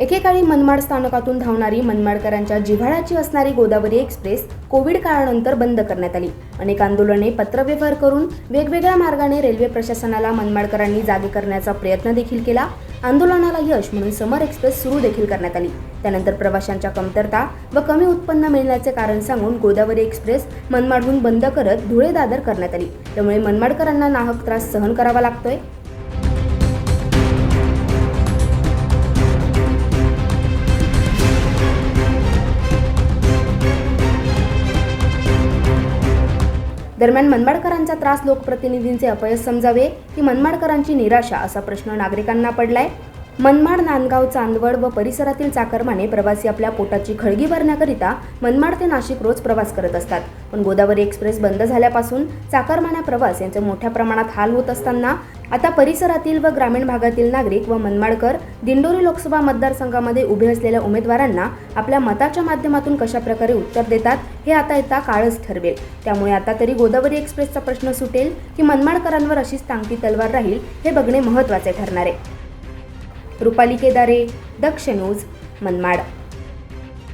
एकेकाळी मनमाड स्थानकातून धावणारी मनमाडकरांच्या जिव्हाळ्याची असणारी गोदावरी एक्सप्रेस कोविड काळानंतर बंद करण्यात आली. अनेक आंदोलने पत्रव्यवहार करून वेगवेगळ्या मार्गाने रेल्वे प्रशासनाला मनमाडकरांनी जागे करण्याचा प्रयत्न देखील केला. आंदोलनाला यश म्हणून समर एक्सप्रेस सुरू देखील करण्यात आली. त्यानंतर प्रवाशांच्या कमतरता व कमी उत्पन्न मिळण्याचे कारण सांगून गोदावरी एक्सप्रेस मनमाडहून बंद करत धुळे दादर करण्यात आली. त्यामुळे मनमाडकरांना नाहक त्रास सहन करावा लागतोय. दरम्यान मनमाडकरांचा त्रास लोकप्रतिनिधींचे अपयश समजावे की मनमाडकरांची निराशा असा प्रश्न नागरिकांना पडलाय. मनमाड नांदगाव चांदवड व परिसरातील चाकरमाने प्रवासी आपल्या पोटाची खळगी भरण्याकरिता मनमाड ते नाशिक रोज प्रवास करत असतात. पण गोदावरी एक्सप्रेस बंद झाल्यापासून चाकरमान्या प्रवास यांचे मोठ्या प्रमाणात हाल होत असताना आता परिसरातील व ग्रामीण भागातील नागरिक व मनमाडकर दिंडोरी लोकसभा मतदारसंघामध्ये उभे असलेल्या उमेदवारांना आपल्या मताच्या माध्यमातून कशा प्रकारे उत्तर देतात हे आता येता काळच ठरवेल. त्यामुळे आता तरी गोदावरी एक्सप्रेसचा प्रश्न सुटेल की मनमाडकरांवर अशीच टांगती तलवार राहील हे बघणे महत्त्वाचे ठरणार आहे. रुपाली केदारे दक्ष न्यूज मनमाड.